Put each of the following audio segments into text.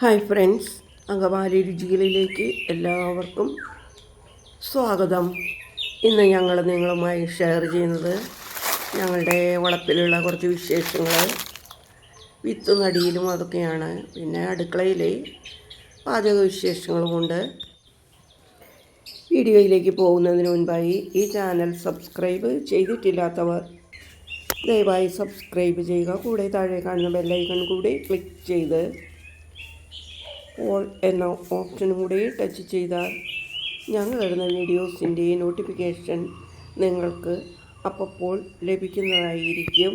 Hi friends Angamaly രുചികളിലേക്ക് എല്ലാവർക്കും സ്വാഗതം. ഇന്ന് ഞങ്ങൾ നിങ്ങളുമായി ഷെയർ ചെയ്യുന്നത് ഞങ്ങളുടെ വളപ്പിലുള്ള കുറച്ച് വിശേഷങ്ങൾ വിത്ത് നടിയിലും അതൊക്കെയാണ്. പിന്നെ അടുക്കളയിലെ പാചക വിശേഷങ്ങളുമുണ്ട് വീഡിയോയിലേക്ക് പോകുന്നതിന് മുൻപായി ഈ ചാനൽ സബ്സ്ക്രൈബ് ചെയ്തിട്ടില്ലാത്തവർ ദയവായി സബ്സ്ക്രൈബ് ചെയ്യുക. കൂടെ താഴെ കാണുന്ന ബെല്ലൈക്കൺ കൂടി ക്ലിക്ക് ചെയ്ത് ഓൾ എന്ന ഓപ്ഷനും കൂടി ടച്ച് ചെയ്താൽ ഞങ്ങൾ വരുന്ന വീഡിയോസിന്റെ നോട്ടിഫിക്കേഷൻ നിങ്ങൾക്ക് അപ്പോൾ ലഭിക്കുന്നതായിരിക്കും.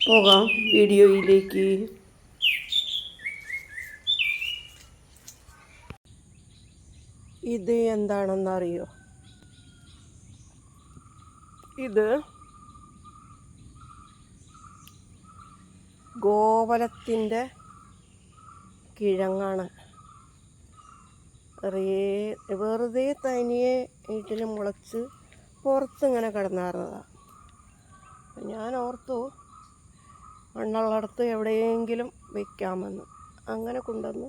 പോകാം വീഡിയോയിലേക്ക്. ഇത് എന്താണെന്നറിയോ? ഇത് ഗോവലത്തിന്റെ കിഴങ്ങാണ്. റേ- വെറുതെ തനിയെ വീട്ടിൽ മുളച്ച് പുറത്തിങ്ങനെ കിടന്നായിരുന്നതാണ് ഞാൻ ഓർത്തു മണ്ണുള്ളടത്ത് എവിടെയെങ്കിലും വെക്കാമെന്ന്. അങ്ങനെ കൊണ്ടുവന്ന്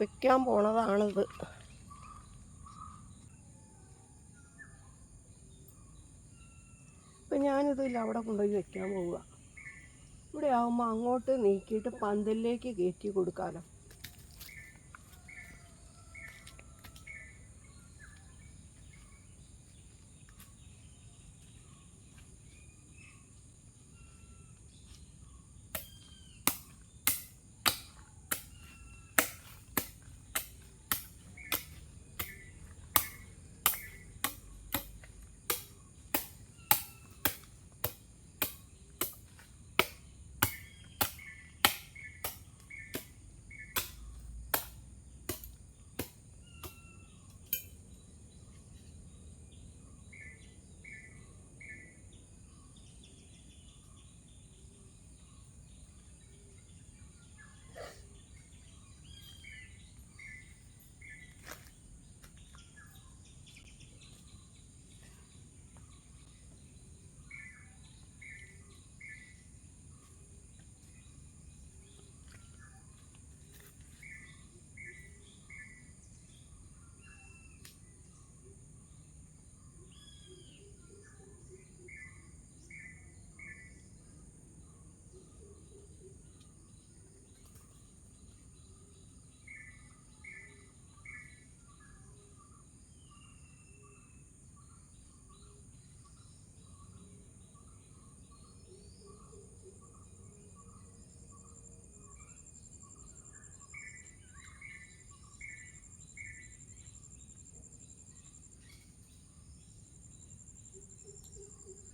വെക്കാൻ പോണതാണിത്. അപ്പം ഞാനിതിൽ അവിടെ കൊണ്ടുപോയി വെക്കാൻ പോവുക. ഇവിടെ ആകുമ്പോൾ അങ്ങോട്ട് നീക്കിയിട്ട് പന്തലിലേക്ക് കയറ്റി കൊടുക്കാമല്ലോ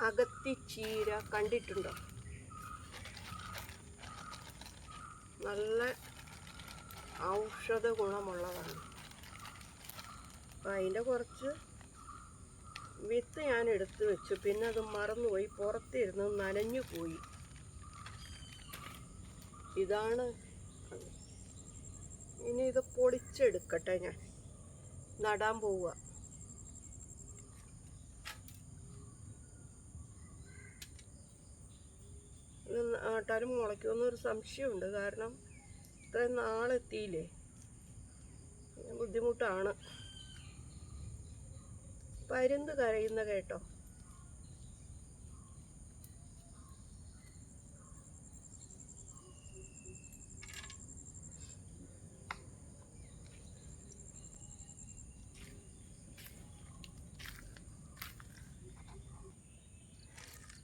അകത്തി ചീര കണ്ടിട്ടുണ്ടോ? നല്ല ഔഷധ ഗുണമുള്ളതാണ്. അപ്പം അതിന്റെ കുറച്ച് വിത്ത് ഞാൻ എടുത്തു വെച്ചു. പിന്നെ അത് മറന്നുപോയി. പുറത്തിരുന്ന് നനഞ്ഞു പോയി. ഇതാണ് ഇനി ഇത് പൊളിച്ചെടുക്കട്ടെ ഞാൻ. നടാൻ പോവുക. ഇത് നട്ടാലും മുളയ്ക്കുമെന്നൊരു സംശയമുണ്ട്. കാരണം ഇത്രയും നാളെത്തിയില്ലേ? ബുദ്ധിമുട്ടാണ്. പരുന്ത് കരയുന്ന കേട്ടോ.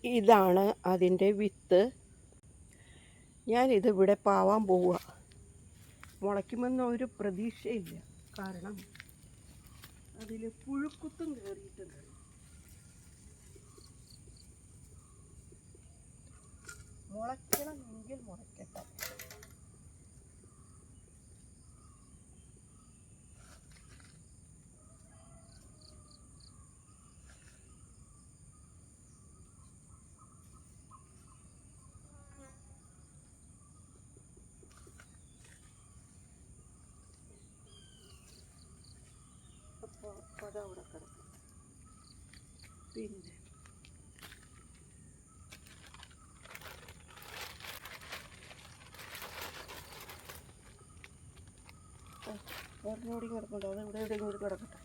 ഇതാണ് അതിന്റെ വിത്ത്. ഞാനിത് ഇവിടെ പാവാൻ പോവുക. മുളയ്ക്കുമെന്ന ഒരു പ്രതീക്ഷയില്ല. കാരണം അതിൽ പുഴുക്കുത്തും കയറിയിട്ടുണ്ട് മുളയ്ക്കണമെങ്കിൽ മുളയ്ക്കട്ടെ അപ്പോൾ അതവിടെ കിടക്കും. പിന്നെ ഒരെണ്ണോടി കിടപ്പുണ്ടോ. അത് ഇവിടെ എവിടെയെങ്കിലും കൂടി കിടക്കട്ടെ.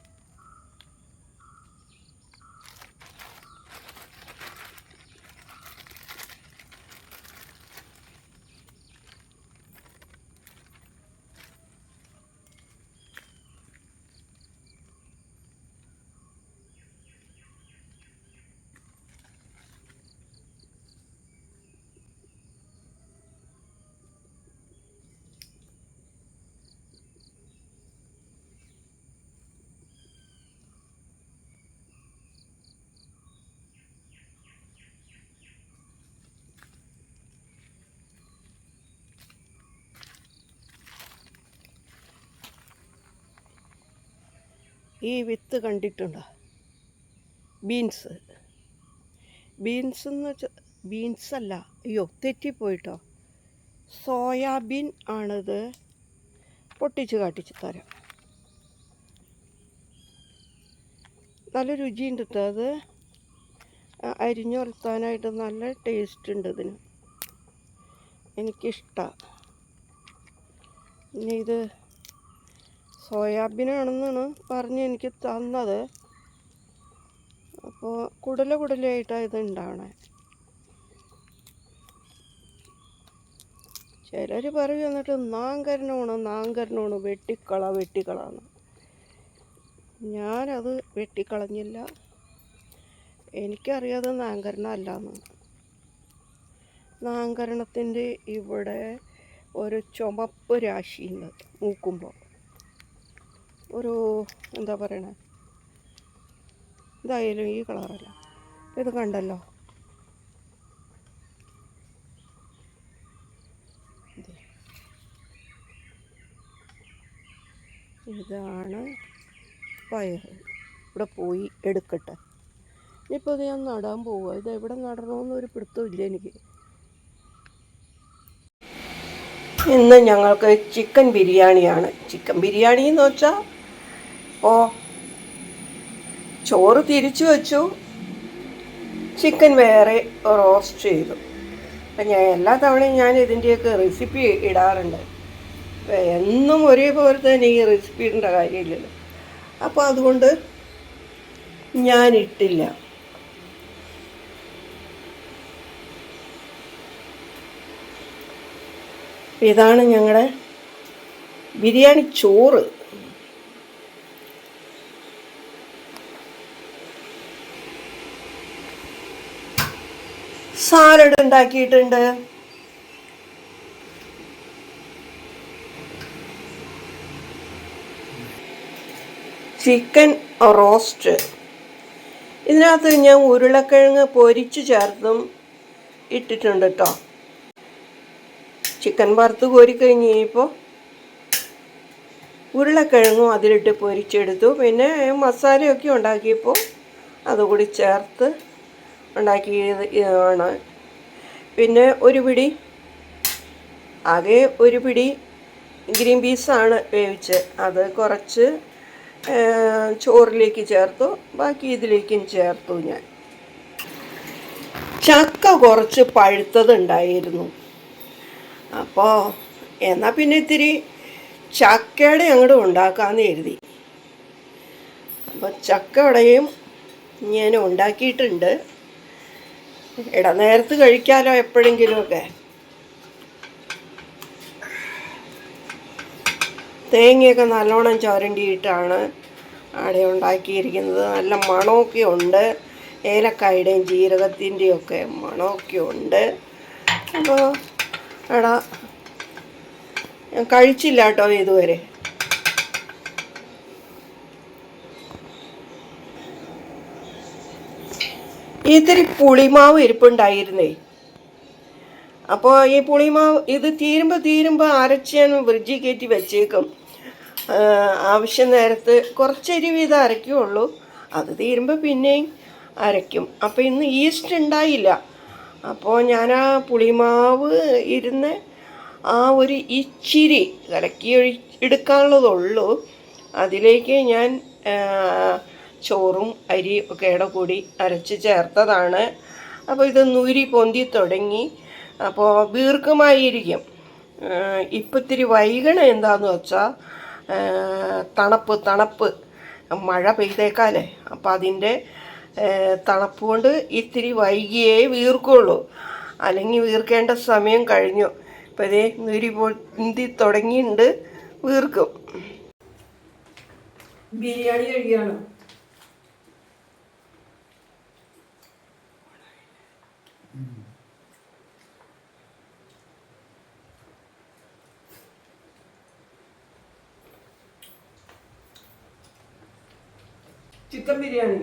ഈ വിത്ത് കണ്ടിട്ടുണ്ടോ? ബീൻസ്. ബീൻസ് എന്ന് ബീൻസ് അല്ല അയ്യോ തെറ്റിപ്പോയിട്ടോ. സോയാബീൻ ആണിത്. പൊട്ടിച്ച് കാട്ടിച്ച് തരാം. നല്ല രുചിയുണ്ട് അത്. അരിഞ്ഞുറത്താനായിട്ട് നല്ല ടേസ്റ്റ് ഉണ്ട് ഇതിന് എനിക്കിഷ്ടമാണ് ഇനി ഇത് സോയാബീനാണെന്നാണ് പറഞ്ഞ് എനിക്ക് തന്നത്. അപ്പോൾ കുടല കുടലായിട്ടാണ് ഇത് ഉണ്ടാവണേ ചിലർ പറയും എന്നിട്ട് നാങ്കരനോണ് നാങ്കരനോണ് വെട്ടിക്കള വെട്ടിക്കളാണ് ഞാനത് വെട്ടിക്കളഞ്ഞില്ല. എനിക്കറിയാതെ നാങ്കരണമല്ലാന്ന് നാങ്കരണത്തിന്റെ ഇവിടെ ഒരു ചുമപ്പ് രാശിയുണ്ട്. മൂക്കുമ്പോൾ ഒരു എന്താ പറയണേ? ഇതായാലും ഈ കളറല്ല. ഇത് കണ്ടല്ലോ? ഇത്. ഇതാണ് പയർ. ഇവിടെ പോയി എടുക്കട്ടെ. ഇനിയിപ്പോൾ ഇത് ഞാൻ നടാൻ പോവുക ഇത് എവിടെ നടണമെന്ന് ഒരു പിടുത്തമില്ല എനിക്ക്. ഇന്ന് ഞങ്ങൾക്ക് ചിക്കൻ ബിരിയാണിയാണ്. ചിക്കൻ ബിരിയാണി എന്ന് വെച്ചാൽ ഓ ചോറ് തിരിച്ചു വെച്ചു. ചിക്കൻ വേറെ റോസ്റ്റ് ചെയ്തു. അപ്പം ഞാൻ എല്ലാ തവണയും ഞാൻ ഇതിന്റെയൊക്കെ റെസിപ്പി ഇടാറുണ്ട്. എന്നും ഒരേപോലെ തന്നെ ഈ റെസിപ്പി ഇടേണ്ട കാര്യമില്ലല്ലോ. അപ്പോൾ അതുകൊണ്ട് ഞാൻ ഇട്ടില്ല. ഇതാണ് ഞങ്ങളുടെ ബിരിയാണി ചോറ്. സാലഡ് ഉണ്ടാക്കിയിട്ടുണ്ട്. Chicken roast. ഇതിനകത്ത് ഞാൻ ഉരുളക്കിഴങ്ങ് പൊരിച്ച് ചേർത്തും ഇട്ടിട്ടുണ്ട് കേട്ടോ ചിക്കൻ വറുത്ത് കോരി കഴിഞ്ഞ് കഴിഞ്ഞപ്പോൾ ഉരുളക്കിഴങ്ങും അതിലിട്ട് പൊരിച്ചെടുത്തു. പിന്നെ മസാലയൊക്കെ ഉണ്ടാക്കിയപ്പോൾ അതുകൂടി ചേർത്ത് ഉണ്ടാക്കിയത് ആണ് പിന്നെ ഒരു പിടി ആകെ ഒരു പിടി ഗ്രീൻ പീസാണ് വേവിച്ച്. അത് കുറച്ച് ചോറിലേക്ക് ചേർത്തു. ബാക്കി ഇതിലേക്കും ചേർത്തു ഞാൻ. ചക്ക കുറച്ച് പഴുത്തതുണ്ടായിരുന്നു. അപ്പോൾ എന്നാൽ പിന്നെ ഇത്തിരി ചക്കയുടെ അങ്ങോട്ട് ഉണ്ടാക്കാമെന്ന് കരുതി. അപ്പോൾ ചക്കയുടെയും ഞാൻ ഉണ്ടാക്കിയിട്ടുണ്ട്. ഇടനേരത്ത് കഴിക്കാലോ എപ്പോഴെങ്കിലുമൊക്കെ. തേങ്ങയൊക്കെ നല്ലോണം ചുരണ്ടിയിട്ടാണ് അവിടെ ഉണ്ടാക്കിയിരിക്കുന്നത്. നല്ല മണമൊക്കെ ഉണ്ട്. ഏലക്കായുടെയും ജീരകത്തിന്റെയും ഒക്കെ മണമൊക്കെ ഉണ്ട്. അപ്പോൾ എടാ കഴിച്ചില്ല കേട്ടോ ഇതുവരെ. ഇത്തിരി പുളിമാവ് ഇരിപ്പുണ്ടായിരുന്നേ. അപ്പോൾ ഈ പുളിമാവ് ഇത് തീരുമ്പോൾ തീരുമ്പോൾ അരച്ച് ഞാൻ ഫ്രിഡ്ജിൽ കയറ്റി വെച്ചേക്കും. ആവശ്യം നേരത്ത് കുറച്ചരി വീതം അരയ്ക്കുള്ളൂ. അത് തീരുമ്പോൾ പിന്നെയും അരയ്ക്കും. അപ്പോൾ ഇന്ന് ഈസ്റ്റ് ഉണ്ടായില്ല. അപ്പോൾ ഞാൻ ആ പുളിമാവ് ഇരുന്ന് ആ ഒരു ഇച്ചിരി കലക്കി എടുക്കാനുള്ളതുള്ളൂ. അതിലേക്ക് ഞാൻ ചോറും അരി ഒക്കെ ഇട കൂടി അരച്ച് ചേർത്തതാണ്. അപ്പോൾ ഇത് നൂരി പൊന്തി തുടങ്ങി. അപ്പോൾ ദീർഘമായിരിക്കും. ഇപ്പം ഇത്തിരി വൈകണ എന്താന്ന് വെച്ചാൽ തണുപ്പ് തണുപ്പ്. മഴ പെയ്തേക്കാലേ. അപ്പോൾ അതിന്റെ തണുപ്പ് കൊണ്ട് ഇത്തിരി വൈകിയേ വീർക്കുള്ളൂ. അല്ലെങ്കിൽ വീർക്കേണ്ട സമയം കഴിഞ്ഞു. ഇപ്പം ഇതേ നൂരി പൊന്തി തുടങ്ങിയിട്ടുണ്ട് വീർക്കും. ബിരിയാണി കഴിക്കുകയാണ് ചിക്കൻ ബിരിയാണി.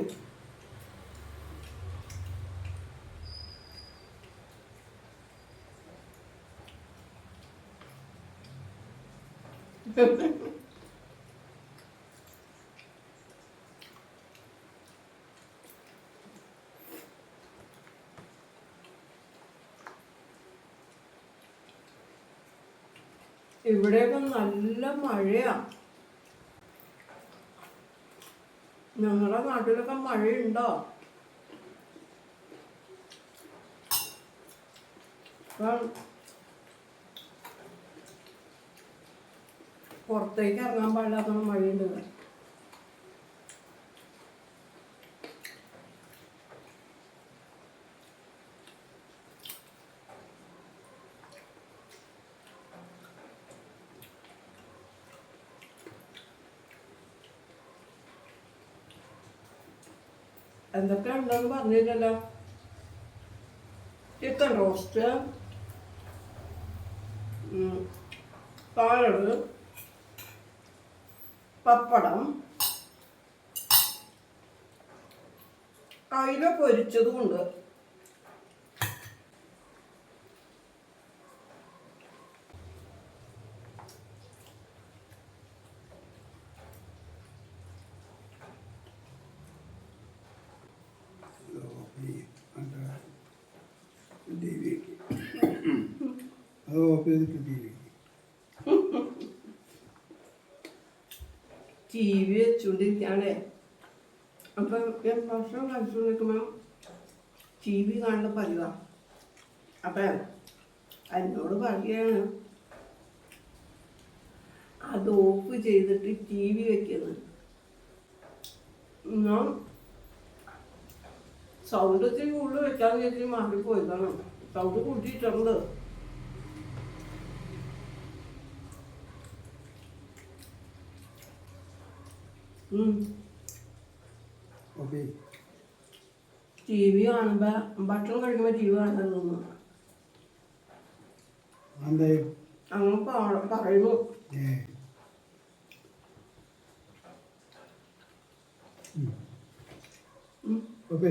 ഇവിടെയൊക്കെ നല്ല മഴയാ. ഞങ്ങളുടെ നാട്ടിലൊക്കെ മഴയുണ്ടോ? പുറത്തേക്ക് ഇറങ്ങാൻ പാടില്ലാത്ത മഴയുണ്ട്. എന്തൊക്കെ ഉണ്ടെന്ന് പറഞ്ഞില്ലല്ലോ. ചിക്കൻ റോസ്റ്റ് പാലട് പപ്പടം അയില പൊരിച്ചതുമുണ്ട് അത് ഓഫ് ചെയ്തിട്ട് ടി വി ടി വി വെച്ചുകൊണ്ടിരിക്കുകയാണേ അപ്പം ഞാൻ ഭക്ഷണം കഴിച്ചുകൊണ്ടിരിക്കുമ്പോൾ ടി വി കാണുന്ന പതിവാ. അപ്പം എന്നോട് പറയുകയാണ് അത് ഓഫ് ചെയ്തിട്ട് ടി വി വെക്കുന്നത് ഞാൻ സൗണ്ട് ഇത്തിരി കൂടുതൽ വെക്കാന്ന് വെച്ചിട്ട് മാറിപ്പോയതാണ് സൗണ്ട് കൂട്ടിയിട്ടുണ്ട്. ടി വി കാണുമ്പോ ഭക്ഷണം കഴിക്കുമ്പോ ടി വി കാണാൻ തോന്നുന്നു. എന്തായി അങ്ങ് പ- പറയുന്നു. ഓക്കെ.